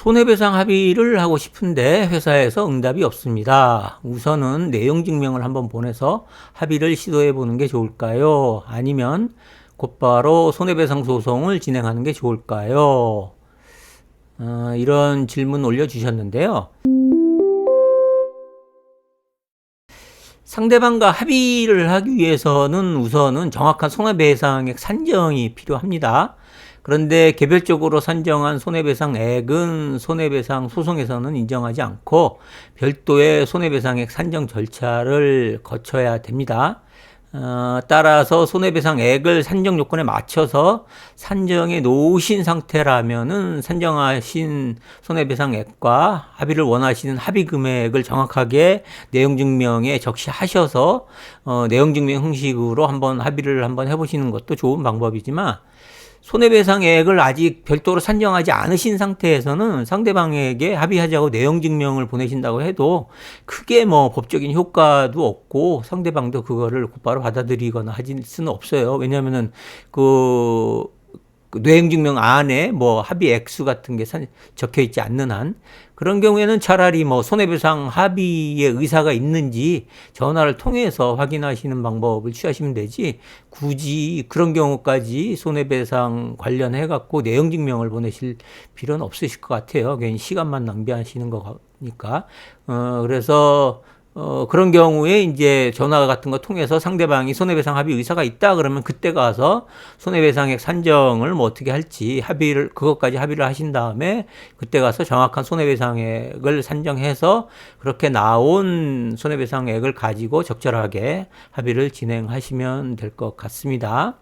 손해배상 합의를 하고 싶은데 회사에서 응답이 없습니다. 우선은 내용 증명을 한번 보내서 합의를 시도해 보는 게 좋을까요? 아니면 곧바로 손해배상 소송을 진행하는 게 좋을까요? 어, 이런 질문 올려주셨는데요. 상대방과 합의를 하기 위해서는 우선은 정확한 손해배상액 산정이 필요합니다. 그런데 개별적으로 산정한 손해배상액은 손해배상 소송에서는 인정하지 않고 별도의 손해배상액 산정 절차를 거쳐야 됩니다. 어, 따라서 손해배상액을 산정 요건에 맞춰서 산정해 놓으신 상태라면은 산정하신 손해배상액과 합의를 원하시는 합의 금액을 정확하게 내용 증명에 적시하셔서 어, 내용 증명 형식으로 한번 합의를 한번 해보시는 것도 좋은 방법이지만 손해배상액을 아직 별도로 산정하지 않으신 상태에서는 상대방에게 합의하자고 내용 증명을 보내신다고 해도 크게 뭐 법적인 효과도 없고 상대방도 그거를 곧바로 받아들이거나 하실 수는 없어요. 왜냐하면은 그, 그 내용 증명 안에 뭐 합의 액수 같은 게 적혀 있지 않는 한 그런 경우에는 차라리 뭐 손해배상 합의의 의사가 있는지 전화를 통해서 확인하시는 방법을 취하시면 되지 굳이 그런 경우까지 손해배상 관련해 갖고 내용 증명을 보내실 필요는 없으실 것 같아요. 괜히 시간만 낭비하시는 거니까. 어 그래서 어, 그런 경우에 이제 전화 같은 거 통해서 상대방이 손해배상 합의 의사가 있다 그러면 그때 가서 손해배상액 산정을 뭐 어떻게 할지 합의를, 그것까지 합의를 하신 다음에 그때 가서 정확한 손해배상액을 산정해서 그렇게 나온 손해배상액을 가지고 적절하게 합의를 진행하시면 될 것 같습니다.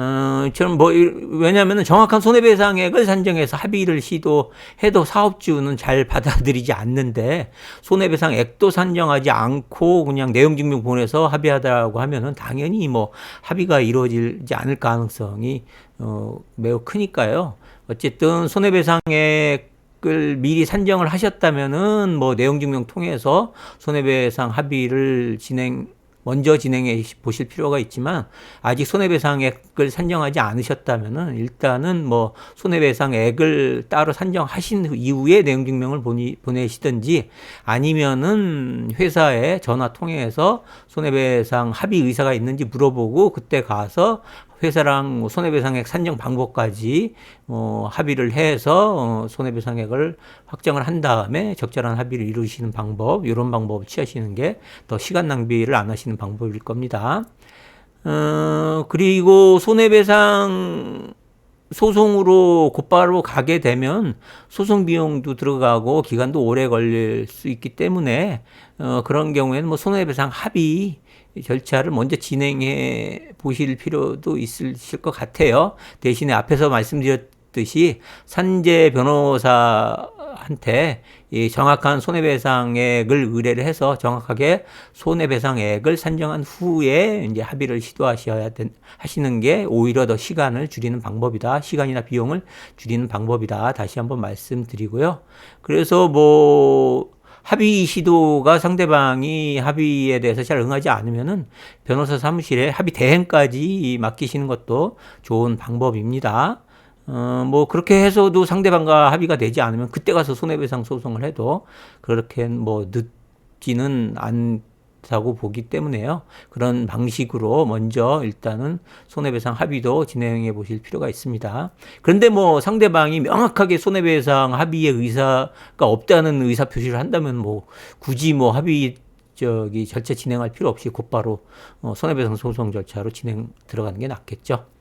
어, 저는 뭐, 왜냐면은 정확한 손해배상액을 산정해서 합의를 시도해도 사업주는 잘 받아들이지 않는데 손해배상액도 산정하지 않고 그냥 내용 증명 보내서 합의하다라고 하면은 당연히 뭐 합의가 이루어지지 않을 가능성이 어, 매우 크니까요. 어쨌든 손해배상액 을 미리 산정을 하셨다면은 뭐 내용 증명 통해서 손해배상 합의를 진행 먼저 진행해 보실 필요가 있지만 아직 손해배상액을 산정하지 않으셨다면은 일단은 뭐 손해배상액을 따로 산정하신 이후에 내용 증명을 보니, 보내시든지 아니면은 회사에 전화 통해서 손해배상 합의 의사가 있는지 물어보고 그때 가서 회사랑 뭐 손해배상액 산정 방법까지 어, 합의를 해서 어, 손해배상액을 확정을 한 다음에 적절한 합의를 이루시는 방법 이런 방법을 취하시는 게 더 시간 낭비를 안 하시는 방법일 겁니다. 어, 그리고 손해배상 소송으로 곧바로 가게 되면 소송 비용도 들어가고 기간도 오래 걸릴 수 있기 때문에 어, 그런 경우에는 뭐 손해배상 합의 절차를 먼저 진행해 보실 필요도 있으실 것 같아요. 대신에 앞에서 말씀드렸듯이 산재 변호사한테 이 정확한 손해배상액을 의뢰를 해서 정확하게 손해배상액을 산정한 후에 이제 합의를 시도하셔야 된, 하시는 게 오히려 더 시간을 줄이는 방법이다. 시간이나 비용을 줄이는 방법이다. 다시 한번 말씀드리고요. 그래서 뭐 합의 시도가 상대방이 합의에 대해서 잘 응하지 않으면은 변호사 사무실에 합의 대행까지 맡기시는 것도 좋은 방법입니다. 어, 뭐, 그렇게 해서도 상대방과 합의가 되지 않으면 그때 가서 손해배상 소송을 해도 그렇게 뭐 늦지는 않, 다고 보기 때문에요. 그런 방식으로 먼저 일단은 손해배상 합의도 진행해 보실 필요가 있습니다. 그런데 뭐 상대방이 명확하게 손해배상 합의의 의사가 없다는 의사 표시를 한다면 뭐 굳이 뭐 합의 저기 절차 진행할 필요 없이 곧바로 어, 손해배상 소송 절차로 진행 들어가는 게 낫겠죠.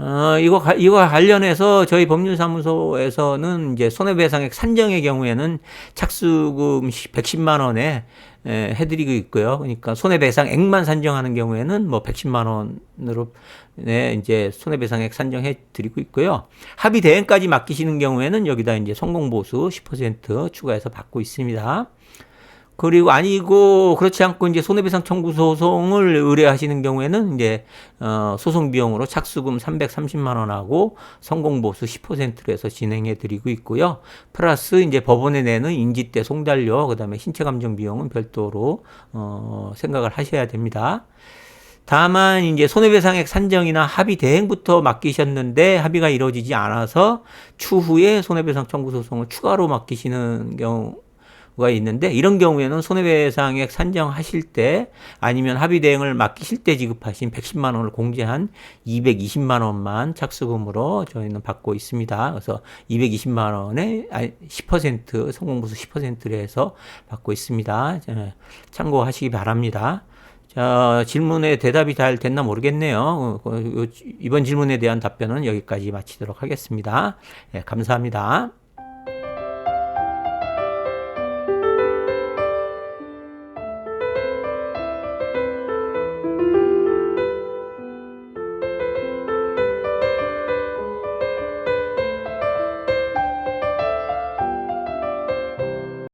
어, 이거, 이거 관련해서 저희 법률사무소에서는 이제 손해배상액 산정의 경우에는 착수금 110만 원에 에, 해드리고 있고요. 그러니까 손해배상액만 산정하는 경우에는 뭐 110만 원으로 네, 이제 손해배상액 산정해 드리고 있고요. 합의 대행까지 맡기시는 경우에는 여기다 이제 성공보수 10% 추가해서 받고 있습니다. 그리고 아니고 그렇지 않고 이제 손해배상 청구 소송을 의뢰하시는 경우에는 이제 어 소송 비용으로 착수금 330만 원하고 성공 보수 10%로 해서 진행해 드리고 있고요. 플러스 이제 법원에 내는 인지대 송달료 그다음에 신체 감정 비용은 별도로 어 생각을 하셔야 됩니다. 다만 이제 손해배상액 산정이나 합의 대행부터 맡기셨는데 합의가 이루어지지 않아서 추후에 손해배상 청구 소송을 추가로 맡기시는 경우 가 있는데 이런 경우에는 손해배상액 산정하실 때 아니면 합의 대행을 맡기실 때 지급하신 110만 원을 공제한 220만 원만 착수금으로 저희는 받고 있습니다. 그래서 220만 원에 10% 성공보수 10%를 해서 받고 있습니다. 예, 참고하시기 바랍니다. 자, 질문에 대답이 잘 됐나 모르겠네요. 어, 어, 요- 이번 질문에 대한 답변은 여기까지 마치도록 하겠습니다. 예, 감사합니다.